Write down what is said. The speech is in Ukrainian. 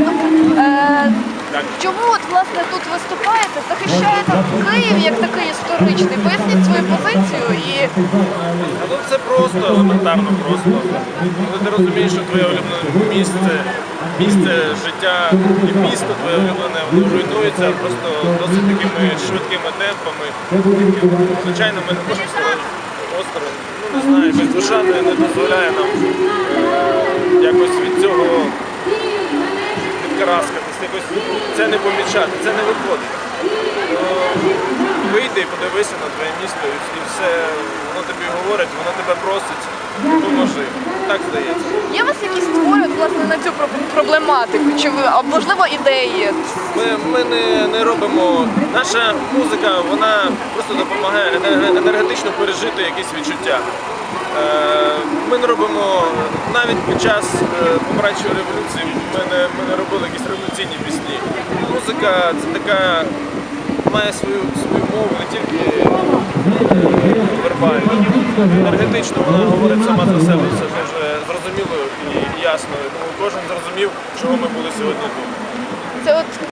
Е, чому от власне тут виступаєте, захищаєте Київ як такий історичний? Поясніть свою позицію і Ну це просто елементарно просто. Коли ти розумієш, що твоє улюблене місце, місце життя і місто твоє улюблене воно руйнується просто досить такими швидкими темпами. Звичайно, ми не можемо сторонити осторонь. Ну не знаю, якось душа не, не дозволяє нам е, якось від цього відкараскатись, якось це не помічати, це не виходить. Ну, Вийди і подивися на твоє місто і і все, воно тобі говорить, воно тебе просить, допоможи. Так здається. є у вас якісь твори власне на цю проблематику? Чи ви а можливо ідеї? Ми, ми не, не робимо. Наша музика вона просто допомагає енергетично пережити якісь відчуття. Е, Ми не робимо навіть під час е, помаранчевої революції. Ми не, ми не робили якісь революційні пісні. Музика це така має свою свою мову не тільки вербальну. Енергетично вона говорить сама за себе. Все дуже зрозуміло і ясно. Тому кожен зрозумів, чого ми були сьогодні тут.